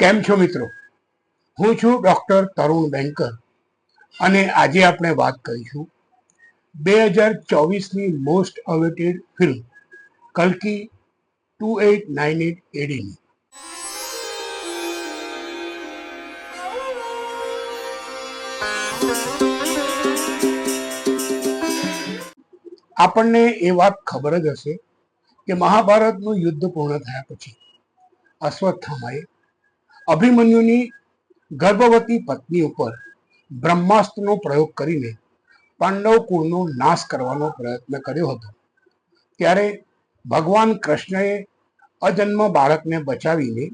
કેમ છો મિત્રો? હું છું ડોક્ટર તરુણ બેંકર અને આજે આપણે વાત કરીશું બે હજાર ચોવીસની મોસ્ટ અવેટેડ ફિલ્મ કલ્કી ટુ એટ નાઇન એટ એડીની આપણને એ વાત ખબર જ હશે કે મહાભારતનું યુદ્ધ પૂર્ણ થયા પછી અશ્વત્થામાએ અભિમન્યુની ગર્ભવતી પત્ની ઉપર બ્રહ્માસ્ત્રનો પ્રયોગ કરીને પાંડવ કુળનો નાશ કરવાનો પ્રયત્ન કર્યો હતો. ત્યારે ભગવાન કૃષ્ણએ અજન્મ બાળકને બચાવીને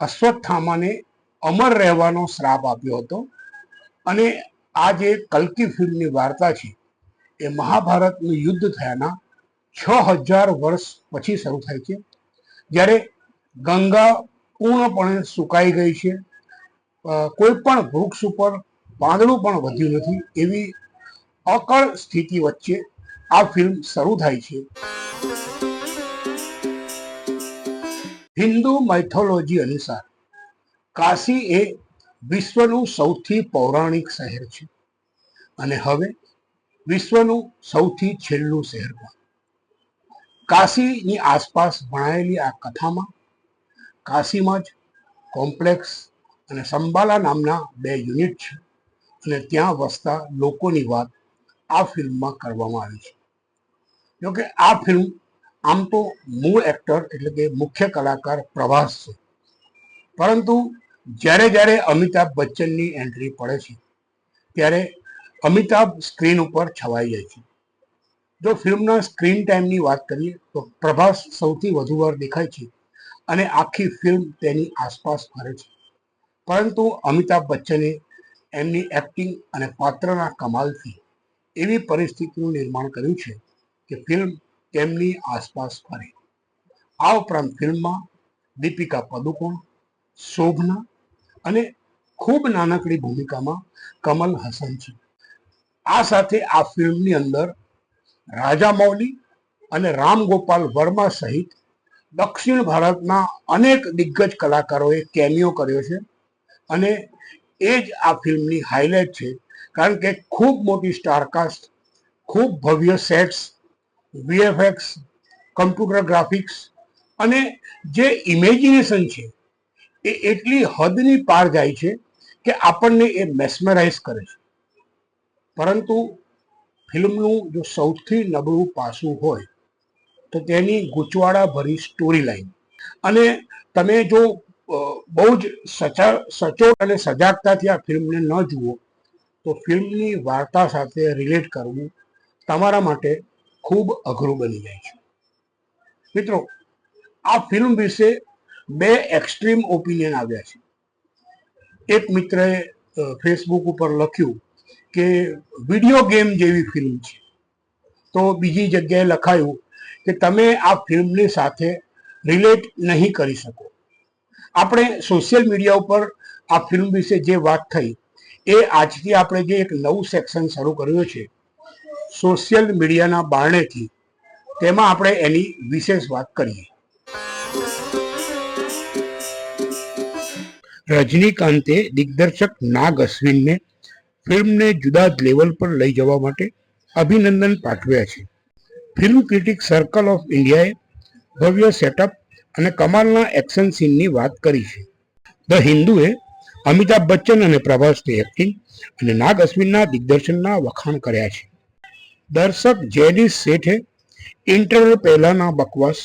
અશ્વત્થામાને અમર રહેવાનો શ્રાપ આપ્યો હતો અને આ જે કલ્કી ફિલ્મની વાર્તા છે એ મહાભારતનું યુદ્ધ થયાના છ હજાર વર્ષ પછી શરૂ થાય છે. જ્યારે ગંગા પૂર્ણપણે સુકાઈ ગઈ છે. કોઈ પણ વૃક્ષ ઉપર પાંદડું પણ વધ્યું નથી એવી અકળ સ્થિતિ વચ્ચે આ ફિલ્મ શરૂ થાય છે. હિન્દુ માઇથોલોજી અનુસાર કાશી એ વિશ્વનું સૌથી પૌરાણિક શહેર છે. અને હવે વિશ્વનું સૌથી છેલ્લું શહેર પણ. કાશીની આસપાસ ભણાયેલી આ કથામાં કાશીમાં જ કોમ્પ્લેક્સ અને સંબાલા નામના બે યુનિટ છે અને ત્યાં વસતા લોકોની વાત આ ફિલ્મમાં કરવામાં આવી છે. જોકે આ ફિલ્મ આમ તો મૂળ એક્ટર એટલે કે મુખ્ય કલાકાર પ્રભાસ છે. પરંતુ જ્યારે જ્યારે અમિતાભ બચ્ચનની એન્ટ્રી પડે છે, ત્યારે અમિતાભ સ્ક્રીન ઉપર છવાઈ જાય છે. જો ફિલ્મના સ્ક્રીન ટાઈમની વાત કરીએ તો પ્રભાસ સૌથી વધુ વાર દેખાય છે અને આખી ફિલ્મ તેની આસપાસ ફરે છે. પરંતુ અમિતાભ બચ્ચને એમની એક્ટિંગ અને પાત્રના કમાલથી એવી પરિસ્થિતિનું નિર્માણ કર્યું છે કે ફિલ્મ તેમની આસપાસ ફરે. આ ઉપરાંત ફિલ્મમાં દીપિકા પદુકોણ, શોભના અને ખૂબ નાનકડી ભૂમિકામાં કમલ હસન છે. આ સાથે આ ફિલ્મની અંદર રાજા મૌલી અને રામ ગોપાલ વર્મા સહિત દક્ષિણ ભારતના અનેક દિગ્ગજ કલાકારોએ કેમિયો કર્યો છે. અને એ જ આ ફિલ્મની હાઇલાઇટ છે. કારણ કે ખૂબ મોટી સ્ટારકાસ્ટ ખૂબ ભવ્ય સેટ્સ વીએફએક્સ કમ્પ્યુટર ગ્રાફિક્સ અને જે ઇમેજિનેશન છે, એ એટલી હદની પાર જાય છે કે આપણને એ મેસ્મરાઇઝ કરે છે. પરંતુ ફિલ્મનું જો સૌથી નબળું પાસું હોય તો તેની ગૂંચવાડા ભરી સ્ટોરી લાઈન અને તમે જો બહુ જ સચા, સચોટ અને સજાગતાથી આ ફિલ્મને ન જુઓ, તો ફિલ્મની વાર્તા સાથે રિલેટ કરવું તમારા માટે ખૂબ અઘરું બની જાય છે. મિત્રો, આ ફિલ્મ વિશે બે એક્સ્ટ્રીમ ઓપિનિયન આવ્યા છે. એક મિત્રએ ફેસબુક ઉપર લખ્યું કે, વીડિયો ગેમ જેવી ફિલ્મ છે. તો બીજી જગ્યાએ લખાયું કે તમે આ ફિલ્મની સાથે રિલેટ નહીં કરી શકો. આપણે સોશિયલ મીડિયા ઉપર આ ફિલ્મ વિશે જે વાત થઈ, એ આજથી આપણે જે એક નવું સેક્શન શરૂ કર્યું છે, સોશિયલ મીડિયાના બારણેથી, તેમાં આપણે એની વિશેષ વાત કરીએ. રજનીકાંતે દિગ્દર્શક નાગ અશ્વિનને ફિલ્મને જુદા લેવલ પર લઈ જવા માટે અભિનંદન પાઠવ્યા છે. ફિલ્મ ક્રિટિક સર્કલ ઓફ ઇન્ડિયાએ ભવ્ય સેટઅપ અને કમાલના એક્શન સીનની વાત કરી છે. ધ હિન્દુએ અમિતાભ બચ્ચન અને પ્રભાસની એક્ટિંગ અને નાગ અશ્વિનના દિગ્દર્શનના વખાણ કર્યા છે. દર્શક જેનિસ શેઠે ઇન્ટરનલ પહેલાના બકવાસ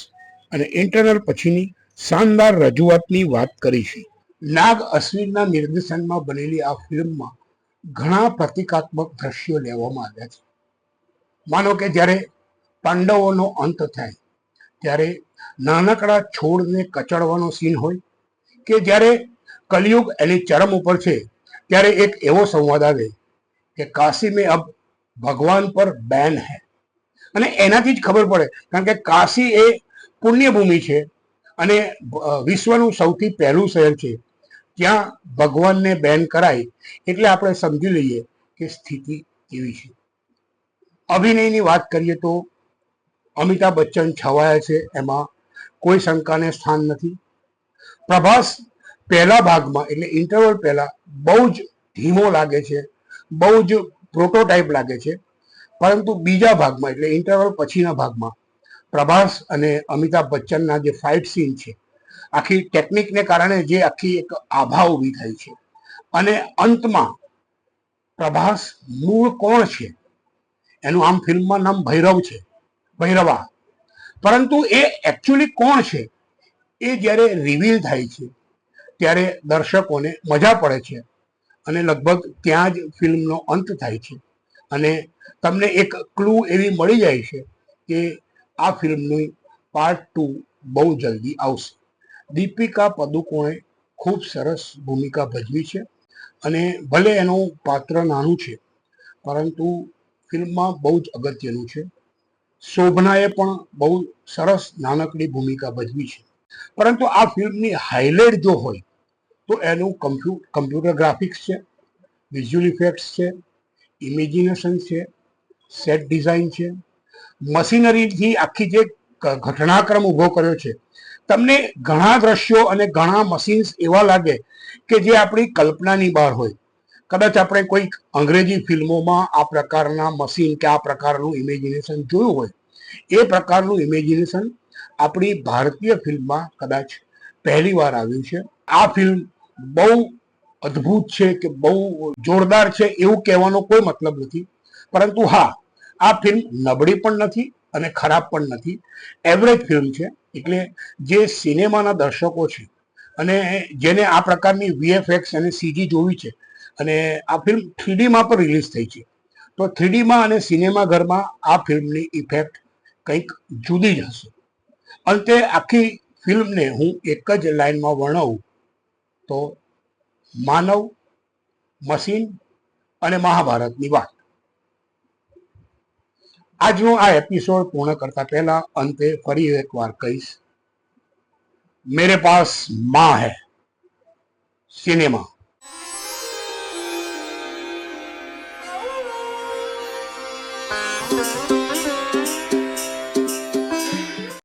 અને ઇન્ટરનલ પછીની શાનદાર રજૂઆતની વાત કરી છે. નાગ અશ્વિનના નિર્દેશનમાં બનેલી આ ફિલ્મમાં ઘણા પ્રતિકાત્મક દ્રશ્યો લેવામાં આવ્યા છે. માનો કે જ્યારે પાંડવોનો અંત થાય. ત્યારે નાનકડા છોડને કચડવાનો સીન હોય કે જ્યારે કલયુગ એની ચરમ ઉપર છે, ત્યારે એક એવો સંવાદ આવે કે કાશી મેં અબ ભગવાન પર બેન હે. અને એનાથી જ ખબર પડે, કારણ કે કાશી એ પુણ્યભૂમિ છે અને વિશ્વનું સૌથી પહેલું શહેર છે. ત્યાં ભગવાનને બેન કરાય એટલે આપણે સમજી લઈએ કે સ્થિતિ કેવી છે. અભિનયની વાત કરીએ તો અમિતાભ બચ્ચન છવાયા છે, એમાં કોઈ શંકાને સ્થાન નથી. પ્રભાસ પહેલા ભાગમાં, એટલે ઇન્ટરવલ પહેલા, બહુ જ ધીમો લાગે છે, બહુ જ પ્રોટોટાઇપ લાગે છે. પરંતુ બીજા ભાગમાં, એટલે ઇન્ટરવલ પછીના ભાગમાં, પ્રભાસ અને અમિતાભ બચ્ચનના જે ફાઇટ સીન છે, આખી ટેકનિકને કારણે જે આખી એક આભા ઊભી થઈ છે. અને અંતમાં, પ્રભાસ મૂળ કોણ છે? એનું આમ ફિલ્મમાં નામ ભૈરવ છે. ભૈરવા. પરંતુ એ એકચ્યુઅલી કોણ છે? એ જ્યારે રિવીલ થાય છે, ત્યારે દર્શકોને મજા પડે છે અને લગભગ ત્યાં જ ફિલ્મનો અંત થાય છે. અને તમને એક ક્લુ એવી મળી જાય છે કે આ ફિલ્મની પાર્ટ ટુ બહુ જલ્દી આવશે. દીપિકા પદુકોણે ખૂબ સરસ ભૂમિકા ભજવી છે અને ભલે એનું પાત્ર નાનું છે, પરંતુ ફિલ્મમાં બહુ જ અગત્યનું છે. શોભનાએ પણ બહુ સરસ નાનકડી ભૂમિકા ભજવી છે. પરંતુ આ ફિલ્મની હાઇલાઇટ જો હોય, તો એનું કમ્પ્યુ, કમ્પ્યુટર ગ્રાફિક્સ છે, વિઝ્યુઅલ ઇફેક્ટ્સ છે, ઇમેજિનેશન છે, સેટ ડિઝાઇન છે. મશીનરીથી આખી જે ઘટનાક્રમ ઊભો કર્યો છે, તમને ઘણા દ્રશ્યો અને ઘણા મશીન્સ એવા લાગે કે જે આપણી કલ્પનાની બહાર હોય. કદાચ આપણે કોઈક અંગ્રેજી ફિલ્મોમાં આ પ્રકારના મશીન કે આ પ્રકારનું ઇમેજિનેશન જોયું હોય, એ પ્રકારનું ઇમેજિનેશન આપણી ભારતીય ફિલ્મમાં કદાચ પહેલી વાર આવ્યું છે. આ ફિલ્મ બહુ અદ્ભુત છે કે બહુ જોરદાર છે એવું કહેવાનો કોઈ મતલબ નથી. પરંતુ હા, આ ફિલ્મ નબળી પણ નથી અને ખરાબ પણ નથી. એવરેજ ફિલ્મ છે, એટલે જે સિનેમાના દર્શકો છે અને જેને આ પ્રકારની વીએફએક્સ અને સીજી જોવી છે અને આ ફિલ્મ થ્રીડીમાં પણ રિલીઝ થઈ છે. તો થ્રીડીમાં અને સિનેમાઘરમાં આ ફિલ્મની ઇફેક્ટ કંઈક જુદી જ હશે. અંતે આખી ફિલ્મને હું એક જ લાઈનમાં વર્ણવું તો માનવ, મશીન અને મહાભારતની વાત. આજનો આ એપિસોડ પૂર્ણ કરતા પહેલા અંતે ફરી એકવાર કહીશ, મેરે પાસમાં હૈ સિનેમા